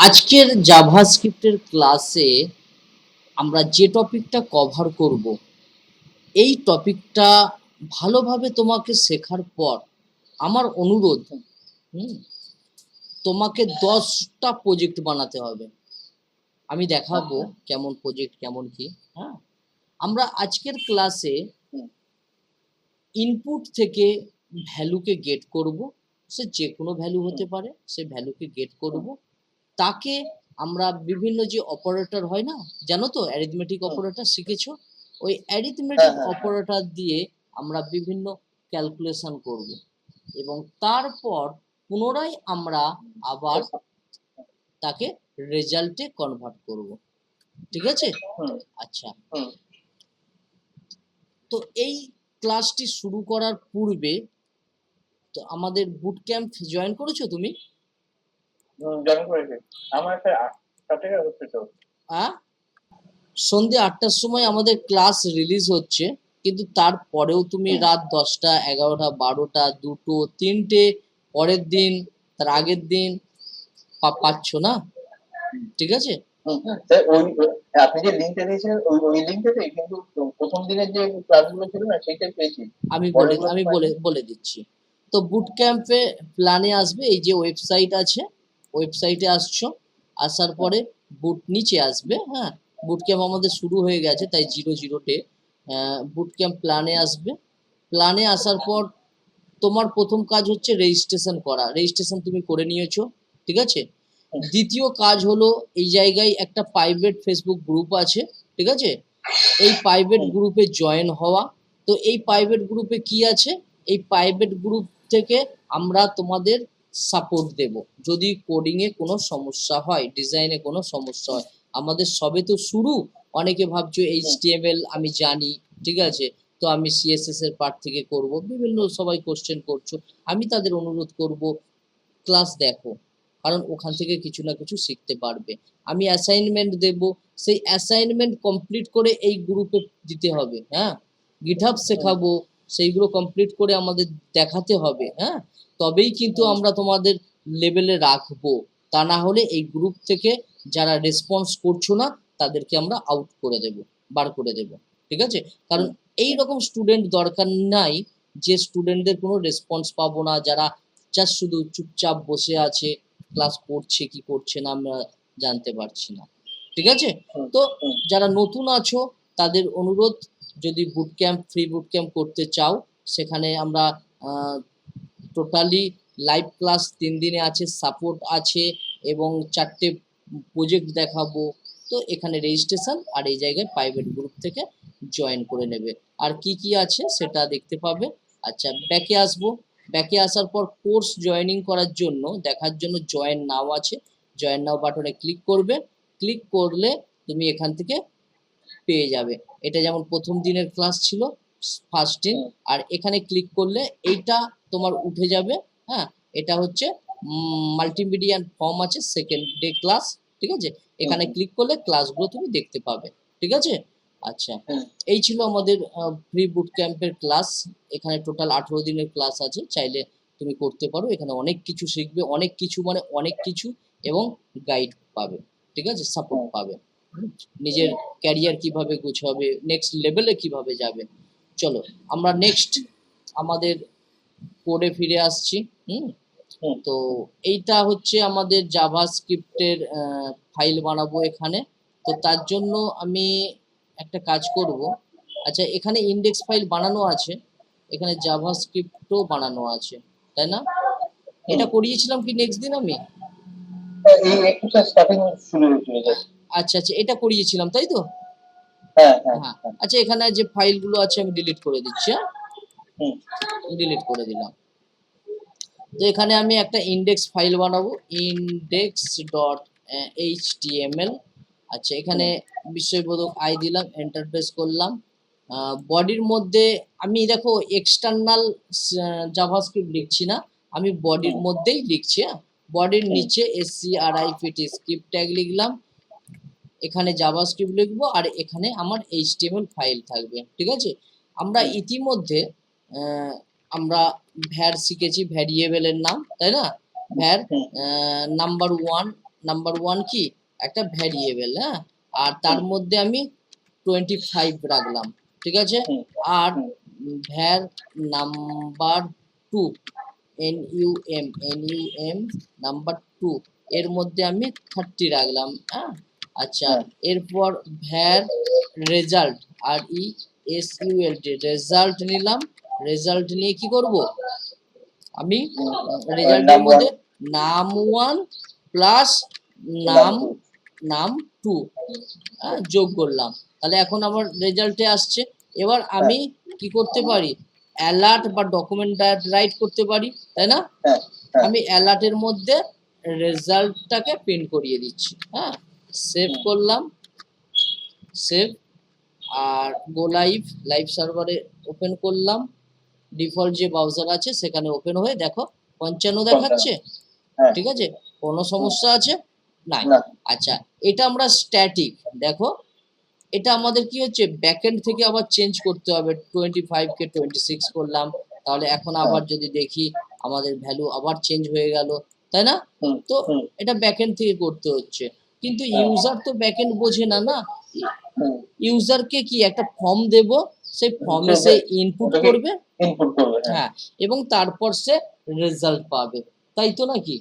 আজকের জাভাস্ক্রিপ্টের ক্লাসে আমরা যে টপিকটা কভার করব এই টপিকটা ভালোভাবে তোমাকে শেখার পর আমার অনুরোধ হুম তোমাকে দশটা প্রজেক্ট বানাতে হবে। আমি দেখাবো কেমন প্রজেক্ট কেমন কি হ্যাঁ। আমরা আজকের ক্লাসে ইনপুট থেকে ভ্যালুকে গেট করব। সে যে কোনো ভ্যালু হতে পারে সে ভ্যালুকে গেট করব। তাকে আমরা বিভিন্ন যে অপারেটর হয় না জানো তো? অ্যারিথমেটিক। অপারেটর শিখেছো? ওই অ্যারিথমেটিক হ্যাঁ, হ্যাঁ। অপারেটর দিয়ে আমরা বিভিন্ন ক্যালকুলেশন করব। এবং তারপর পুনরায় আমরা আবার তাকে রেজাল্টে কনভার্ট করব। ঠিক আছে? আচ্ছা। তো এই ক্লাসটি শুরু করার পূর্বে তো আমাদের বুট ক্যাম্প জয়েন করেছ তুমি? জয়েন করেছি। আমার একটা আটটা থেকে হচ্ছে তো। হ্যাঁ? সন্ধে আটটার সময় আমাদের ক্লাস রিলিজ হচ্ছে কিন্তু তারপরেও তুমি রাত দশটা এগারোটা বারোটা দুটো তিনটে পরের দিন তার আগের দিন পাচ্ছ না? ঠিক আছে? হুম, স্যার ওই আপনি যে লিঙ্কটা দিয়েছিলেন ওই ওই লিঙ্কটাতে কিন্তু প্রথম দিনের যে ক্লাসগুলো ছিল না সেইটাই পেয়েছি। আমি বলে আমি বলে বলে দিচ্ছি। তো বুট ক্যাম্পে প্ল্যানে আসবে এই যে ওয়েবসাইট আছে ওয়েবসাইটে আসছো আসার পরে বুট নিচে আসবে হ্যাঁ? বুট ক্যাম্প আমাদের শুরু হয়ে গেছে তাই জিরো জিরোতে বুট ক্যাম্প প্ল্যানে আসবে। প্ল্যানে আসার পর তোমার প্রথম কাজ হচ্ছে রেজিস্ট্রেশন করা। রেজিস্ট্রেশন তুমি করে নিয়েছো ঠিক আছে? দ্বিতীয় কাজ হলো এই জায়গায় একটা প্রাইভেট ফেসবুক গ্রুপ আছে ঠিক আছে? এই প্রাইভেট গ্রুপে জয়েন হওয়া। তো এই প্রাইভেট গ্রুপে কি আছে? এই প্রাইভেট গ্রুপ থেকে আমরা তোমাদের সাপোর্ট দেব। যদি কোডিংয়ে কোনো সমস্যা হয় ডিজাইনে কোনো সমস্যা হয় আমাদের সবে তো শুরু। অনেকে ভাবছ এইচটিএমএল আমি জানি ঠিক আছে? তো আমি সিএসএস এর পার্ট থেকে করব। বিভিন্ন সবাই কোশ্চেন করছ। আমি তাদের অনুরোধ করব ক্লাস দেখো। কারণ ওখান থেকে কিছু না কিছু শিখতে পারবে। আমি অ্যাসাইনমেন্ট দেব। সেই অ্যাসাইনমেন্ট কমপ্লিট করে এই গ্রুপে দিতে হবে হ্যাঁ? গিটহাব শেখাবো সেইগুলো কমপ্লিট করে আমাদের দেখাতে হবে হ্যাঁ? তবেই কিন্তু আমরা তোমাদের লেভেলে রাখব। তা না হলে এই গ্রুপ থেকে যারা রেসপন্স করছ না তাদেরকে আমরা আউট করে দেব বার করে দেব। ঠিক আছে? কারণ এই রকম স্টুডেন্ট দরকার নাই যে স্টুডেন্টদের কোনো রেসপন্স পাবো না যারা জাস্ট শুধু চুপচাপ বসে আছে ক্লাস করছে কি করছে না আমরা জানতে পারছি না। ঠিক আছে? তো যারা নতুন আছো তাদের অনুরোধ যদি boot camp free boot camp করতে চাও সেখানে আমরা টোটালি লাইভ ক্লাস তিন দিনে আছে সাপোর্ট আছে এবং চারটে প্রজেক্ট দেখাবো। তো এখানে রেজিস্ট্রেশন আর এই জায়গায় প্রাইভেট গ্রুপ থেকে জয়েন করে নেবে। আর কি কি আছে সেটা দেখতে পাবে। আচ্ছা ব্যাকে আসব। ব্যাকে আসার পর কোর্স জয়েনিং করার জন্য, দেখার জন্য জয়েন নাও আছে। জয়েন নাও বাটনে ক্লিক করবে। ক্লিক করলে তুমি এখান থেকে পেয়ে যাবে। এটা যেমন প্রথম দিনের ক্লাস ছিল ফার্স্ট আর এখানে ক্লিক করলে এইটা তোমার উঠে যাবে হ্যাঁ? এটা হচ্ছে মাল্টিমিডিয়ান ফর্ম আছে সেকেন্ড ডে ক্লাস ঠিক আছে? এখানে ক্লিক করলে ক্লাসগুলো তুমি দেখতে পাবে ঠিক আছে? আচ্ছা এই ছিল আমাদের প্রি বুট ক্যাম্পের ক্লাস এখানে টোটাল আঠেরো দিনের ক্লাস আছে চাইলে তুমি করতে পারো এখানে অনেক কিছু শিখবে অনেক কিছু মানে অনেক কিছু এবং গাইড পাবে ঠিক আছে? সাপোর্ট পাবে নিজের ক্যারিয়ার কীভাবে গুছাবে নেক্সট লেভেলে কীভাবে যাবে চলো আমরা নেক্সট আমাদের কোডে ফিরে আসছি হুম। তো এইটা হচ্ছে আমাদের জাভা স্ক্রিপ্টের ফাইল বানাবো এখানে। তো তার জন্য আমি একটা কাজ করব। আচ্ছা এখানে ইন্ডেক্স ফাইল বানানো আছে এখানে জাভা স্ক্রিপ্টও বানানো আছে তাই না? এটা করিয়েছিলাম কি নেক্সট দিন আমি? স্যার আচ্ছা আচ্ছা এটা করিয়েছিলাম তাই তো? হ্যাঁ হ্যাঁ হ্যাঁ। আচ্ছা এখানে যে ফাইলগুলো আছে আমি ডিলিট করে দিচ্ছি হ্যাঁ। ডিলিট করে দিলাম। তো এখানে আমি একটা ইন্ডেক্স ফাইল বানাবো ইন্ডেক্স ডট এইচ আচ্ছা এখানে বিস্ময়বোধক আই দিলাম এন্টার প্রেস করলাম। বডির মধ্যে আমি দেখো এক্সটার্নাল জাভাস্ক্রিপ্ট লিখছি না আমি বডির মধ্যেই লিখছি হ্যাঁ? বডির নিচে S C R I PT script tag লিখলাম এখানে জাভাস্ক্রিপ্ট লিখব আর এখানে আমার এইচটিএমএল ফাইল থাকবে ঠিক আছে? আমরা ইতিমধ্যে আমরা ভ্যার শিখেছি ভ্যারিয়েবলের নাম তাই না? Var. Number one number one কি? একটা ভ্যারিয়েবল হ্যাঁ? আর তার মধ্যে আমি টোয়েন্টি ফাইভ রাখলাম ঠিক আছে? আর var number two N U M N U M number two এর মধ্যে আমি থার্টি রাখলাম হ্যাঁ? আচ্ছা হ্যাঁ। এরপর var result R E S U L T result নিলাম রেজাল্ট নিয়ে কি করব? আমি রেজাল্টের মধ্যে নাম ওয়ান প্লাস নাম নাম টু যোগ করলাম। তাহলে এখন আমার রেজাল্টে আসছে। এবার আমি কি করতে পারি? অ্যালার্ট বা ডকুমেন্ট রাইট করতে পারি তাই না? হ্যাঁ হ্যাঁ। আমি অ্যালার্টের মধ্যে রেজাল্টটাকে প্রিন্ট করিয়ে দিচ্ছি হ্যাঁ? সেভ করলাম সেভ আর গো লাইভ লাইভ সার্ভারে ওপেন করলাম। ডিফল্ট যে ব্রাউজার আছে সেখানে ওপেন হয়ে দেখো পঞ্চান্ন দেখাচ্ছে। হ্যাঁ। ঠিক আছে? কোনো সমস্যা আছে? নাই। আচ্ছা এটা আমরা স্ট্যাটিক দেখো। এটা আমাদের কি হচ্ছে? ব্যাকএন্ড থেকে আবার চেঞ্জ করতে হবে। টোয়েন্টি ফাইভকে টোয়েন্টি সিক্স করলাম। তাহলে এখন আবার যদি দেখি আমাদের ভ্যালু আবার চেঞ্জ হয়ে গেল। তাই না? তো এটা ব্যাকএন্ড থেকে করতে হচ্ছে। কিন্তু হ্যাঁ। ইউজার তো ব্যাকএন্ড বোঝে না না? ইউজারকে কি একটা ফর্ম দেব? সেই ফর্মে। সে ইনপুট করবে? ইনপুট করবে হ্যাঁ। হ্যাঁ এবং তারপর সে রেজাল্ট পাবে। তাই তো নাকি?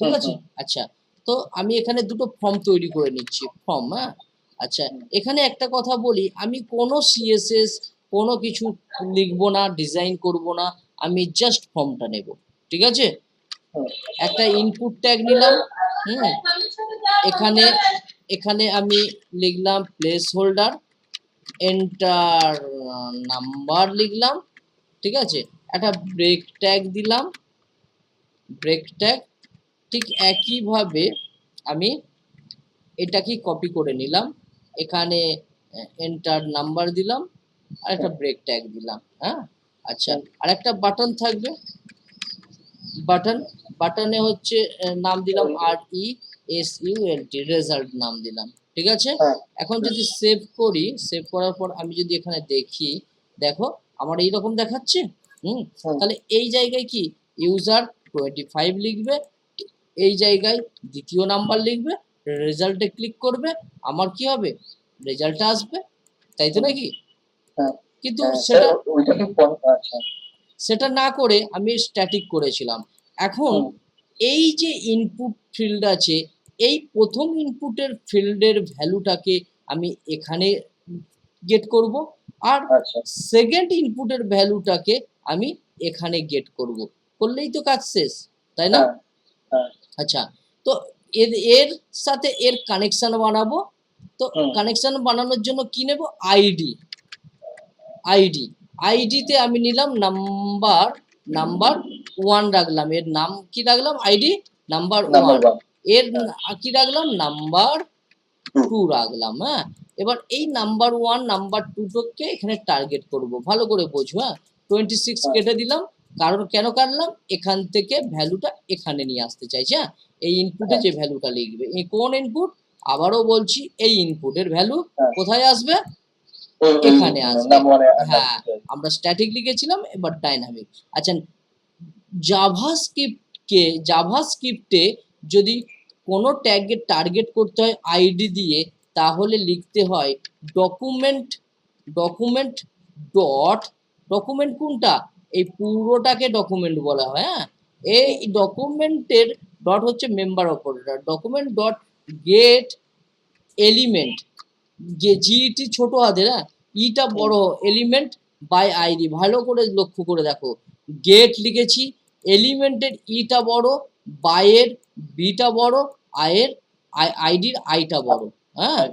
ঠিক আছে? আচ্ছা তো আমি এখানে দুটো ফর্ম তৈরি করে নিচ্ছি। ফর্ম হ্যাঁ? আচ্ছা এখানে একটা কথা বলি আমি কোনো সিএসএস কোনো কিছু লিখব না ডিজাইন করব না আমি জাস্ট ফর্মটা নেব। ঠিক আছে? একটা ইনপুট ট্যাগ নিলাম হুম, এখানে এখানে আমি লিখলাম প্লেস হোল্ডার এন্টার নাম্বার লিখলাম, ঠিক আছে? একটা ব্রেক ট্যাগ দিলাম ব্রেক ট্যাগ ঠিক একইভাবে আমি এটাকে কপি করে নিলাম, এখানে এন্টার নাম্বার দিলাম, আর একটা ব্রেক ট্যাগ দিলাম হ্যাঁ? আচ্ছা আর একটা বাটন থাকবে বাটন বাটনে হচ্ছে নাম দিলাম R E S U L T result নাম দিলাম ঠিক আছে? হ্যাঁ। এখন যদি সেভ করি সেভ করার পর আমি যদি এখানে দেখি দেখো আমার এই রকম দেখাচ্ছে? হুম? হুম। তাহলে এই জায়গায় কি? ইউজার টোয়েন্টি ফাইভ লিখবে এই জায়গায় দ্বিতীয় নাম্বার লিখবে রেজাল্টে ক্লিক করবে আমার কি হবে? রেজাল্টটা আসবে তাই তো নাকি? হ্যাঁ। কিন্তু হ্যাঁ, সেটা সেটা না করে আমি স্ট্যাটিক করেছিলাম। এখন এই যে ইনপুট ফিল্ড আছে এই প্রথম ইনপুটের ফিল্ডের ভ্যালুটাকে আমি এখানে গেট করব আর সেকেন্ড ইনপুটের ভ্যালুটাকে আমি এখানে গেট করব। করলেই তো কাজ শেষ তাই না? হ্যাঁ হ্যাঁ। আচ্ছা তো এর এর সাথে এর কানেকশন বানাবো। তো কানেকশন বানানোর জন্য কি নেব? আইডি আইডি আইডিতে আমি নিলাম নাম্বার নাম্বার ওয়ান রাখলাম। এর নাম কি রাখলাম? আইডি নাম্বার ওয়ানের কি রাখলাম? নাম্বার টু রাখলাম হ্যাঁ? এবার এই নাম্বার ওয়ান নাম্বার টুটোকে এখানে টার্গেট করব। ভালো করে বোঝো হ্যাঁ? টোয়েন্টি সিক্স হ্যাঁ। কেটে দিলাম। কারণ কেন কাটলাম? এখান থেকে ভ্যালুটা এখানে নিয়ে আসতে চাইছি হ্যাঁ? এই ইনপুটে হ্যাঁ। যে ভ্যালুটা লিখবে। এই কোন ইনপুট আবারও বলছি এই ইনপুটের ভ্যালু। কোথায় আসবে? এখানে আসবে। হ্যাঁ। আমরা স্ট্যাটিক লিখেছিলাম এবার ডাইনামিক আচ্ছা জাভা স্ক্রিপ্টকে জাভা স্ক্রিপ্টে যদি কোনো ট্যাগে টার্গেট করতে হয় আইডি দিয়ে তাহলে লিখতে হয় ডকুমেন্ট ডকুমেন্ট ডট ডকুমেন্ট কোনটা এই পুরোটাকে ডকুমেন্ট বলা হয় হ্যাঁ এই ডকুমেন্টের ডট হচ্ছে member operator document dot get element যে জিটি ছোট হাতের হ্যাঁ? ইটা বড় এলিমেন্ট বাই আইডি ভালো করে লক্ষ্য করে দেখো। গেট লিখেছি এলিমেন্টের ইটা বড় বাইয়ের বিটা বড় আয়ের আইডির আইটা বড় হ্যাঁ?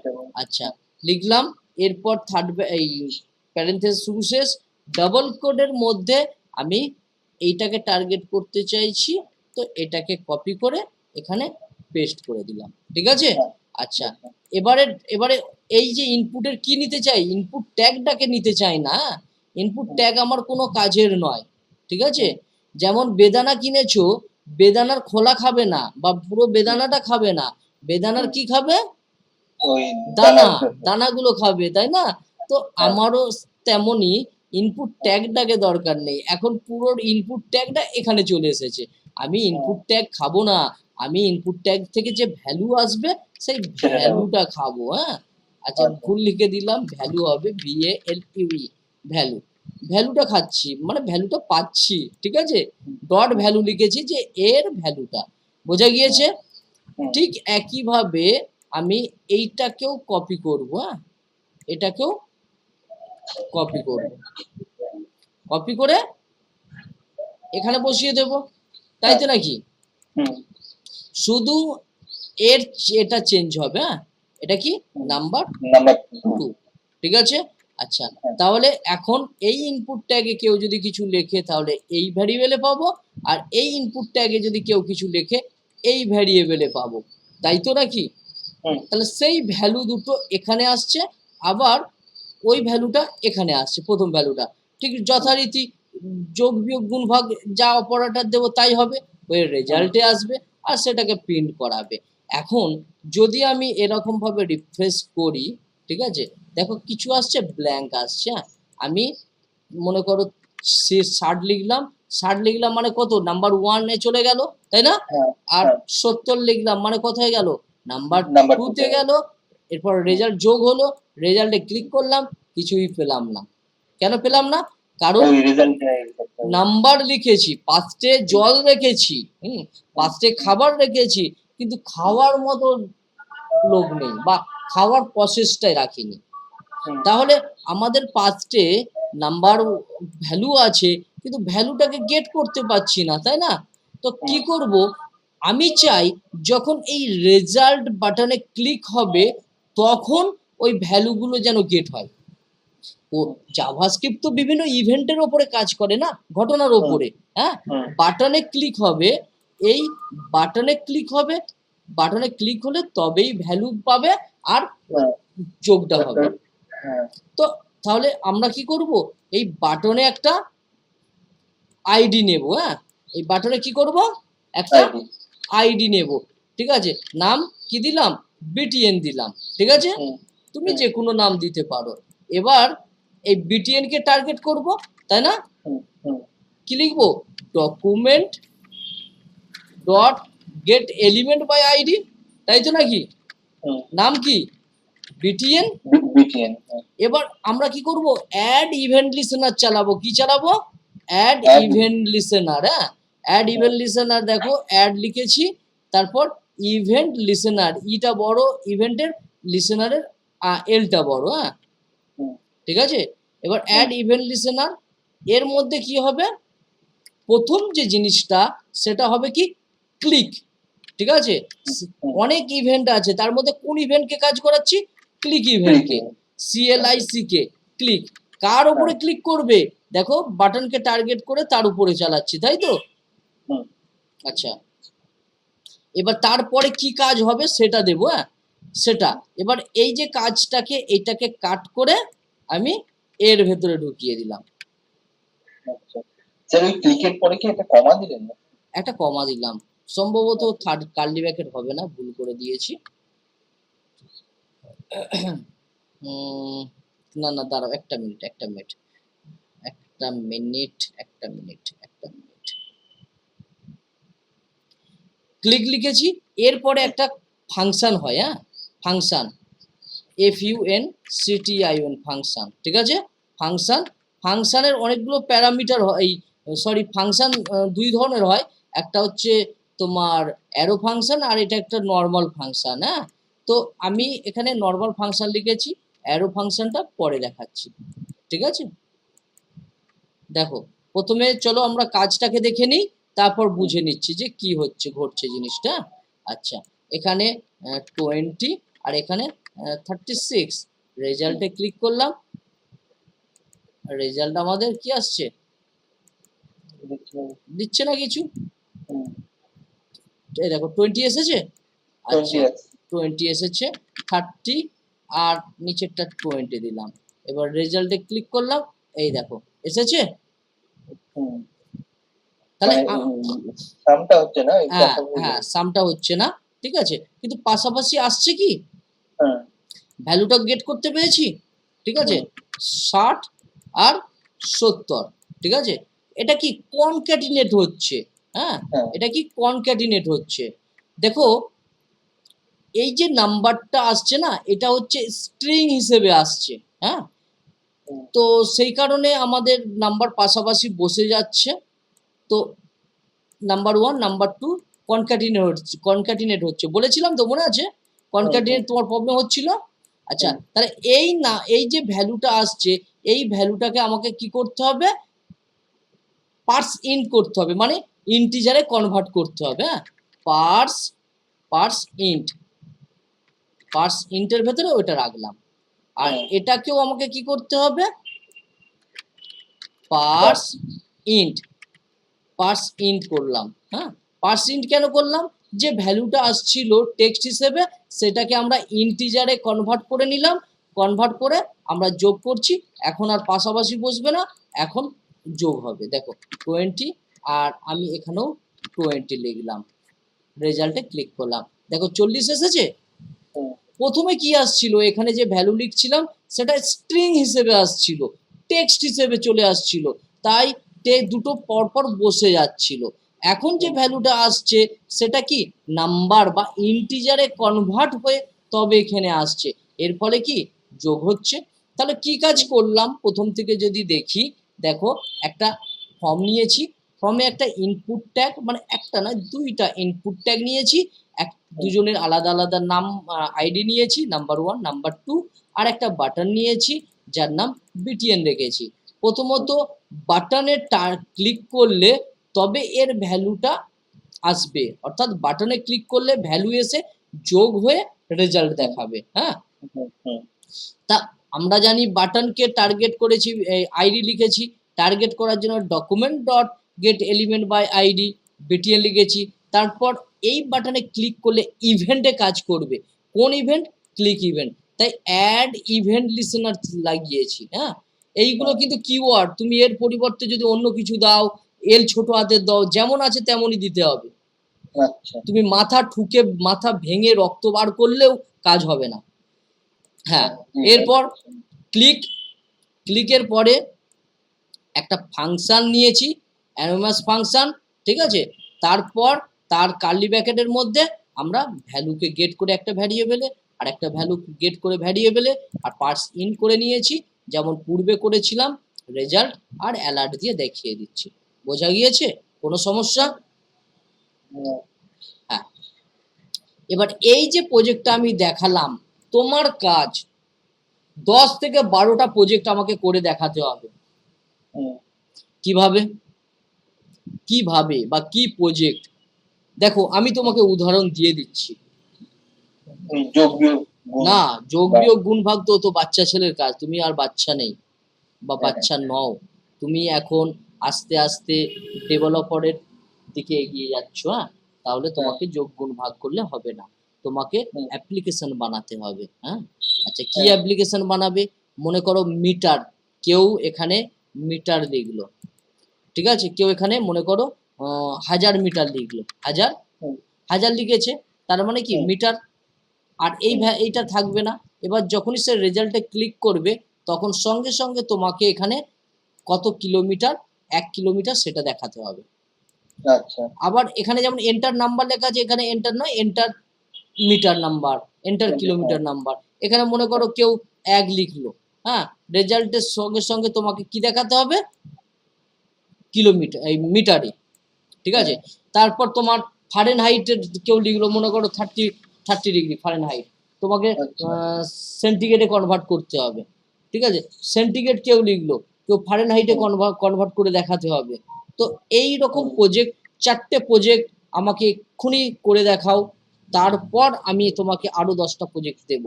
আচ্ছা লিখলাম এরপর থার্ড এই প্যারেন্থেস শুরু শেষ। ডাবল কোডের মধ্যে আমি এইটাকে টার্গেট করতে চাইছি তো এটাকে কপি করে এখানে পেস্ট করে দিলাম। ঠিক আছে? হ্যাঁ। আচ্ছা এবারে এবারে এই যে ইনপুটের কি নিতে চাই? ইনপুট ট্যাগটাকে নিতে চাই না। ইনপুট ট্যাগ আমার কোনো কাজের নয়, ঠিক আছে? যেমন বেদানা কিনেছো, বেদানার খোলা খাবে না বা পুরো বেদানাটা খাবে না। বেদানার কি খাবে? দানা দানা- দানাগুলো খাবে, তাই না? তো আমারও তেমনই ইনপুট ট্যাগটাকে দরকার নেই। এখন পুরো ইনপুট ট্যাগটা এখানে চলে এসেছে। আমি ইনপুট ট্যাগ খাব না। আমি ইনপুট ট্যাগ থেকে যে ভ্যালু আসবে সেই ভ্যালুটা খাব হ্যাঁ? আচ্ছা আচ্ছা। ভুল লিখে দিলাম ভ্যালু হবে V A L U E value ভ্যালুটা খাচ্ছি মানে ভ্যালুটা পাচ্ছি ঠিক আছে? ডট ভ্যালু লিখেছি যে এর ভ্যালুটা বোঝা গিয়েছে? হুম। ঠিক একইভাবে আমি এইটাকেও কপি করব হ্যাঁ? এটাকেও কপি করব। কপি করে এখানে বসিয়ে দেব তাই তো নাকি? শুধু এর এটা চেঞ্জ হবে হ্যাঁ? এটা কি? নাম্বার নাম্বার টু ঠিক আছে? আচ্ছা তাহলে এখন এই ইনপুট ট্যাগে কেউ যদি কিছু লেখে তাহলে এই ভ্যারিয়েবলে পাবো আর এই ইনপুট ট্যাগে যদি কেউ কিছু লেখে এই ভ্যারিয়েবলে পাবো। তাই তো নাকি? তাহলে সেই ভ্যালু দুটো এখানে আসছে আবার ওই ভ্যালুটা এখানে আসছে প্রথম ভ্যালুটা ঠিক যথারীতি যোগ বিয়োগ গুণ ভাগ যা অপারেটর দেবো তাই হবে ওই রেজাল্টে আসবে আর সেটাকে প্রিন্ট করাবে। এখন যদি আমি এরকম ভাবে রিফ্রেশ করি ঠিক আছে? দেখো কিছু আসছে ব্ল্যাঙ্ক আসছে হ্যাঁ? আমি মনে করো সে ষাট লিখলাম ষাট লিখলাম মানে কত? নাম্বার ওয়ানে চলে গেল তাই না? হ্যাঁ আর হ্যাঁ। সত্তর লিখলাম মানে কোথায় গেল? নাম্বার টুতে গেল এরপর রেজাল্ট যোগ হলো রেজাল্টে ক্লিক করলাম কিছুই পেলাম না। কেন পেলাম না? কারণ নাম্বার লিখেছি পাঁচটে জল রেখেছি হুম? পাঁচটে খাবার রেখেছি কিন্তু খাওয়ার মতো লোক নেই বা খাওয়ার প্রসেসটাই রাখিনি। তাহলে আমাদের পাঁচটে নাম্বার ভ্যালু আছে কিন্তু ভ্যালুটাকে গেট করতে পারছি না তাই না? তো কি করব? আমি চাই যখন এই রেজাল্ট বাটনে ক্লিক হবে তখন ওই ভ্যালুগুলো যেন গেট হয়। ও জাভাস্ক্রিপ্ট তো বিভিন্ন ইভেন্টের ওপরে কাজ করে না ঘটনার ওপরে হ্যাঁ? বাটনে ক্লিক হবে এই বাটনে ক্লিক হবে। বাটনে ক্লিক হলে তবেই ভ্যালু পাবে আর যোগটা হবে। হ্যাঁ। তো তাহলে আমরা কি করব? এই বাটনে একটা আইডি নেব হ্যাঁ? এই বাটনে কি করব? একটা আইডি নেব। ঠিক আছে? নাম কি দিলাম? বিটিএন দিলাম। ঠিক আছে? তুমি যে কোনো নাম দিতে পারো। এবার এই বিটিএন কে টার্গেট করব তাই না? কি লিখব? Document dot get element by ID তাই তো নাকি? নাম কি? বিটিএন বিটিএন এবার আমরা কি করব? অ্যাড ইভেন্ট লিসেনার চালাবো। কি চালাবো? অ্যাড ইভেন্ট লিসেনার হ্যাঁ? অ্যাড ইভেন্ট লিসেনার দেখো অ্যাড লিখেছি তারপর ইভেন্ট লিসেনার ইটা বড় ইভেন্টের লিসেনারের এলটা বড় হ্যাঁ? ঠিক আছে? এবার অ্যাড ইভেন্ট লিসেনার এর মধ্যে কি হবে? প্রথম যে জিনিসটা সেটা হবে কি? ক্লিক ঠিক আছে? অনেক ইভেন্ট আছে তার মধ্যে কোন ইভেন্টকে কাজ করাচ্ছি? ক্লিক ইভেন্টকে সিএলআইসি কে ক্লিক কার উপরে ক্লিক করবে? দেখো বাটনকে টার্গেট করে তার উপরে চালাচ্ছি তাই তো? আচ্ছা। এবার তারপরে কি কাজ হবে সেটা দেব হ্যাঁ? সেটা। এবার এই যে কাজটাকে এটাকে কাট করে আমি এর ভেতরে ঢুকিয়ে দিলাম। আচ্ছা। স্যার ওই ক্লিকের পরে কি একটা কমা দিলেন? একটা কমা দিলাম। সম্ভবত থার্ড কার্লি ব্যাকেট হবে না, ভুল করে দিয়েছি। না না, দাঁড়াও, একটা মিনিট একটা মিনিট একটা মিনিট একটা মিনিট একটা মিনিট ক্লিক লিখেছি, এরপরে একটা ফাংশন হয় হ্যাঁ? Function F U N C T I N function ঠিক আছে? ফাংশন ফাংশানের অনেকগুলো প্যারামিটার হয়, এই সরি ফাংশন দুই ধরনের হয়। একটা হচ্ছে তোমার অ্যারো ফাংশন আর এটা একটা নর্মাল ফাংশন হ্যাঁ? তো আমি এখানে নর্মাল ফাংশন লিখেছি অ্যারো ফাংশনটা পরে দেখাচ্ছি, ঠিক আছে? দেখো, প্রথমে চলো আমরা কাজটাকে দেখে নিই, তারপর বুঝে নিচ্ছি যে কি হচ্ছে, ঘটছে জিনিসটা। আচ্ছা এখানে টোয়েন্টি আর এখানে থার্টি সিক্স রেজাল্টে ক্লিক করলাম। রেজাল্ট আমাদের কি আসছে? দিচ্ছে না কিছু? এই দেখো টোয়েন্টি এসেছে? আচ্ছা টোয়েন্টি এসেছে থার্টি আর নিচেরটা টোয়েন্টি দিলাম। এবার রেজাল্টে ক্লিক করলাম এই দেখো এসেছে? তাহলে সামটা হচ্ছে না হ্যাঁ হ্যাঁ সামটা হচ্ছে না ঠিক আছে? কিন্তু পাশাপাশি আসছে কি? হ্যাঁ। ভ্যালুটা গেট করতে পেরেছি ঠিক আছে? ষাট আর সত্তর ঠিক আছে? এটা কি কনক্যাটিনেট হচ্ছে? হ্যাঁ? হ্যাঁ। এটা কি কনক্যাটিনেট হচ্ছে? দেখো এই যে নাম্বারটা আসছে না এটা হচ্ছে স্ট্রিং হিসেবে আসছে হ্যাঁ? তো সেই কারণে আমাদের নাম্বার পাশাপাশি বসে যাচ্ছে। তো number one number two concatenate হচ্ছে কনক্যাটিনেট হচ্ছে। বলেছিলাম তো মনে আছে? কনক্যাটিনেট তোমার প্রবলেম হচ্ছিল? আচ্ছা তাহলে এই না এই যে ভ্যালুটা আসছে এই ভ্যালুটাকে আমাকে কি করতে হবে? পার্স ইন করতে হবে। মানে ইন্টিজারে কনভার্ট করতে হবে হ্যাঁ? পার্স পার্স ইন্ট পার্স ইন্টের ভেতরে ওটা রাখলাম। আর এটাকেও আমাকে কি করতে হবে? পার্স ইন্ট পার্স ইন্ট করলাম হ্যাঁ? পার্স ইন্ট কেন করলাম? যে ভ্যালুটা আসছিল টেক্সট হিসেবে সেটাকে আমরা ইন্টিজারে কনভার্ট করে নিলাম। কনভার্ট করে আমরা যোগ করছি। এখন আর পাশাপাশি বসবে না। এখন যোগ হবে। দেখো টোয়েন্টি আর আমি এখানেও টোয়েন্টি লিখলাম। রেজাল্টে ক্লিক করলাম। দেখো চল্লিশ এসেছে? হুম। প্রথমে কি আসছিল? এখানে যে ভ্যালু লিখছিলাম সেটা স্ট্রিং হিসেবে আসছিল টেক্সট হিসেবে চলে আসছিল। তাই টে দুটো পরপর বসে যাচ্ছিল। এখন যে ভ্যালুটা আসছে সেটা কি? নাম্বার বা ইন্টিজারে কনভার্ট হয়ে তবে এখানে আসছে। এর ফলে কি? যোগ হচ্ছে। তাহলে কি কাজ করলাম? প্রথম থেকে যদি দেখি দেখো একটা ফর্ম নিয়েছি। ফর্মে একটা ইনপুট ট্যাগ মানে একটা না দুইটা ইনপুট ট্যাগ নিয়েছি। এক, দুজনের আলাদা আলাদা নাম আইডি নিয়েছি নাম্বার ওয়ান নাম্বার টু আর একটা বাটন নিয়েছি, যার নাম বিটিএন রেখেছি। প্রথমত বাটনে ক্লিক করলে তবে এর ভ্যালুটা আসবে। অর্থাৎ বাটনে ক্লিক করলে ভ্যালু এসে যোগ হয়ে রেজাল্ট দেখাবে হ্যাঁ? তা আমরা জানি বাটনকে টার্গেট করেছি আইডি লিখেছি। টার্গেট করার জন্য document dot get element by ID BTN লিখেছি। তারপর এই বাটনে ক্লিক করলে ইভেন্টে কাজ করবে। কোন ইভেন্ট ক্লিক ইভেন্ট তাই অ্যাড ইভেন্ট লিসেনার লাগিয়েছি হ্যাঁ? এইগুলো কিন্তু কিওয়ার্ড তুমি এর পরিবর্তে যদি অন্য কিছু দাও এল ছোট হাতের দাও যেমন আছে তেমনই দিতে হবে। আচ্ছা। তুমি মাথা ঠুকে মাথা ভেঙে রক্ত বার করলেও কাজ হবে না। হ্যাঁ এরপর ক্লিক ক্লিকের পরে একটা ফাংশন নিয়েছি। অ্যানোমাস ফাংশন ঠিক আছে? তারপর তার কার্লি ব্র্যাকেটের মধ্যে আমরা ভ্যালুকে গেট করে একটা ভ্যারিয়েবেলে আর একটা ভ্যালু গেট করে ভ্যারিয়েবেলে আর পার্স ইন করে নিয়েছি যেমন পূর্বে করেছিলাম রেজাল্ট আর অ্যালার্ট দিয়ে দেখিয়ে দিচ্ছি। বোঝা গিয়েছে? কোনো সমস্যা? হুম, এবার এই যে প্রজেক্টটা আমি দেখালাম তোমার কাজ দশ থেকে বারোটা প্রজেক্ট আমাকে করে দেখাতে হবে। কীভাবে? কীভাবে বা কি প্রজেক্ট দেখো আমি তোমাকে উদাহরণ দিয়ে দিচ্ছি। না যোগ বিয়োগ গুণ ভাগ তো তো বাচ্চা ছেলের কাজ তুমি আর বাচ্চা নেই বা হ্যাঁ। বাচ্চা নও। তুমি এখন আস্তে আস্তে ডেভেলপারের দিকে এগিয়ে যাচ্ছ হ্যাঁ? তাহলে তোমাকে যোগ গুণ ভাগ করলে হবে না। তোমাকে অ্যাপ্লিকেশন বানাতে হবে হ্যাঁ? আচ্ছা কি হ্যাঁ। অ্যাপ্লিকেশন বানাবে? মনে করো মিটার কেউ এখানে মিটার লিখলো ঠিক আছে? কেউ এখানে মনে করো হাজার মিটার লিখলো। হাজার? হাজার লিখেছে তার মানে কি? মিটার। আর এই এইটা থাকবে না। এবার যখনই সে রেজাল্টে ক্লিক করবে তখন সঙ্গে সঙ্গে তোমাকে এখানে কত কিলোমিটার? এক কিলোমিটার সেটা দেখাতে হবে। আচ্ছা। আবার এখানে যেমন এন্টার নাম্বার লেখা আছে এখানে এন্টার নয় enter meter number enter kilometer number এখানে মনে করো কেউ এক লিখলো হ্যাঁ? রেজাল্টের সঙ্গে সঙ্গে তোমাকে কি দেখাতে হবে? কিলোমিটার এই মিটারে ঠিক আছে তারপর তোমার ফারেন হাইটের কেউ লিখলো মনে করো thirty thirty degree Fahrenheit তোমাকে আচ্ছা। সেন্টিগ্রেডে কনভার্ট করতে হবে ঠিক আছে সেন্টিগ্রেড কেউ লিখলো কেউ ফারেন হাইটে। কনভার্ট কনভার্ট করে দেখাতে হবে তো এই রকম। প্রজেক্ট চারটে প্রজেক্ট আমাকে এক্ষুনি করে দেখাও তারপর আমি তোমাকে আরও দশটা প্রজেক্ট দেব।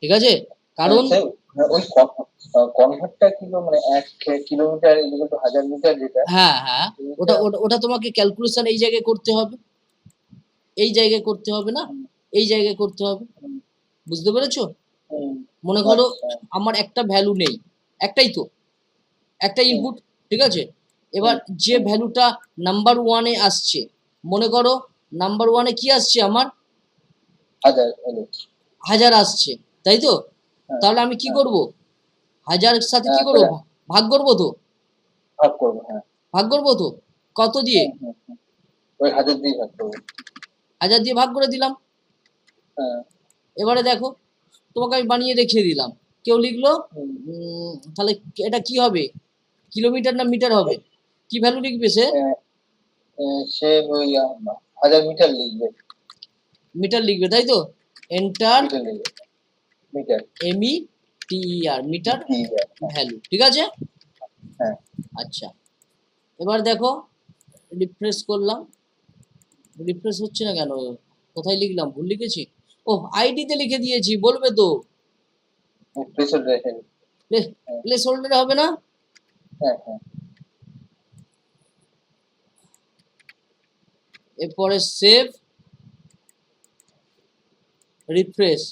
ঠিক আছে কারণ আচ্ছা, ওই কনভার্টটা কিলো মানে এক কিলোমিটার হাজার মিটার যেটা হ্যাঁ হ্যাঁ। ওটা ওটা তোমাকে ক্যালকুলেশন এই জায়গায় করতে হবে। এই জায়গায় করতে হবে না? এই জায়গায় করতে হবে। বুঝতে পেরেছ? মনে করো আমার একটা ভ্যালু নেই। একটাই তো। একটা ইনপুট ঠিক আছে? এবার যে ভ্যালুটা নাম্বার ওয়ানে আসছে মনে করো নাম্বার ওয়ানে কি আসছে আমার? হাজার আসছে তাই তো? তাহলে আমি কি হ্যাঁ। করব? হাজারের সাথে কি হ্যাঁ, করব? হ্যাঁ। ভাগ করব তো? ভাগ করব হ্যাঁ। ভাগ করব তো? কত দিয়ে। ওই হাজার দিয়ে ভাগ করব। হাজার দিয়ে ভাগ করে দিলাম। হ্যাঁ। এবারে দেখো তোমাকে আমি বানিয়ে দেখিয়ে দিলাম। কেউ লিখলো তাহলে এটা কি হবে? কিলোমিটার না মিটার হবে? কি ভ্যালু লিখবে সে? সে ওই হাজার মিটার লিখবে। মিটার লিখবে তাই তো? Enter meter. M E T R meter ঠিক ভ্যালু ঠিক আছে? হ্যাঁ। আচ্ছা। এবার দেখো রিফ্রেশ করলাম। রিফ্রেশ হচ্ছে না কেন? কোথায় লিখলাম? ভুল লিখেছি? ও আইডিতে লিখে দিয়েছি বলবে তো। প্লেস হোল্ডারে হবে না? হ্যাঁ হ্যাঁ। এরপরে সেভ রিফ্রেশ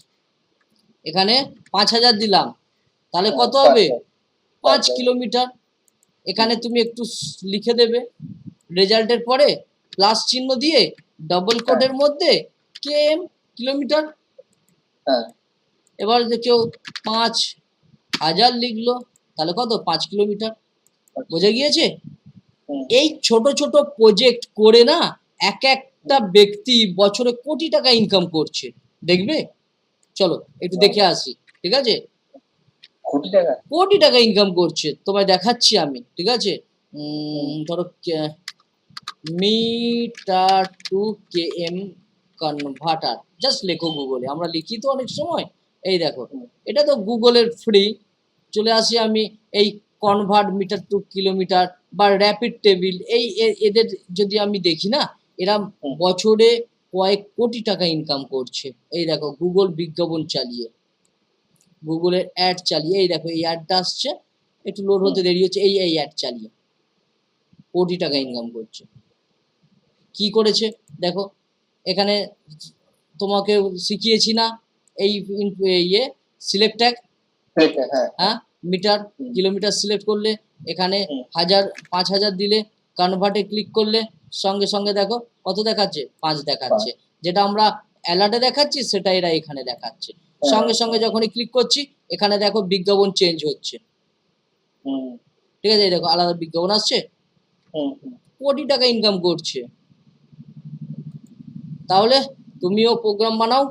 এখানে পাঁচ হাজার দিলাম। তাহলে কত হ্যাঁ, হবে? পাঁচ কিলোমিটার। এখানে তুমি একটু লিখে দেবে। রেজাল্টের পরে প্লাস চিহ্ন দিয়ে ডবল কোডের মধ্যে কেএম কিলোমিটার হ্যাঁ। এবার কেউ পাঁচ হাজার লিখলো তাহলে কত? পাঁচ কিলোমিটার বোঝা গিয়েছে? এই ছোট ছোট প্রজেক্ট করে না এক একটা ব্যক্তি বছরে কোটি টাকা ইনকাম করছে। দেখবে? চলো একটু দেখে আসি ঠিক আছে? কোটি টাকা। কোটি টাকা ইনকাম করছে তোমায় দেখাচ্ছি আমি ঠিক আছে? ধরো meter to K M converter just লেখো গুগলে আমরা লিখি তো অনেক সময়। এই দেখো এটা তো গুগলের ফ্রি চলে আসি আমি এই কনভার্ট মিটার টু কিলোমিটার বা র্যাপিড টেবিল এই এদের যদি আমি দেখি না এরা বছরে কয়েক কোটি টাকা ইনকাম করছে। এই দেখো গুগল বিজ্ঞাপন চালিয়ে। গুগলের অ্যাড চালিয়ে। এই দেখো এই অ্যাডটা আসছে। একটু লোড হতে দেরি হচ্ছে। এই এই অ্যাড চালিয়ে। কোটি টাকা ইনকাম করছে। কি করেছে? দেখো এখানে তোমাকে শিখিয়েছি না এই ইয়ে সিলেক্ট ট্যাগ হ্যাঁ। হ্যাঁ মিটার কিলোমিটার সিলেক্ট করলে এখানে হাজার পাঁচ হাজার দিলে কনভার্টে ক্লিক করলে সঙ্গে সঙ্গে দেখো কত দেখাচ্ছে? পাঁচ দেখাচ্ছে। যেটা আমরা অ্যালার্টে দেখাচ্ছি সেটা এরা এখানে দেখাচ্ছে। হ্যাঁ। সঙ্গে সঙ্গে যখনই ক্লিক করছি এখানে দেখো বিজ্ঞাপন চেঞ্জ হচ্ছে। ঠিক আছে? দেখো আলাদা বিজ্ঞাপন আসছে। কোটি টাকা ইনকাম করছে। তাহলে তুমিও প্রোগ্রাম বানাও।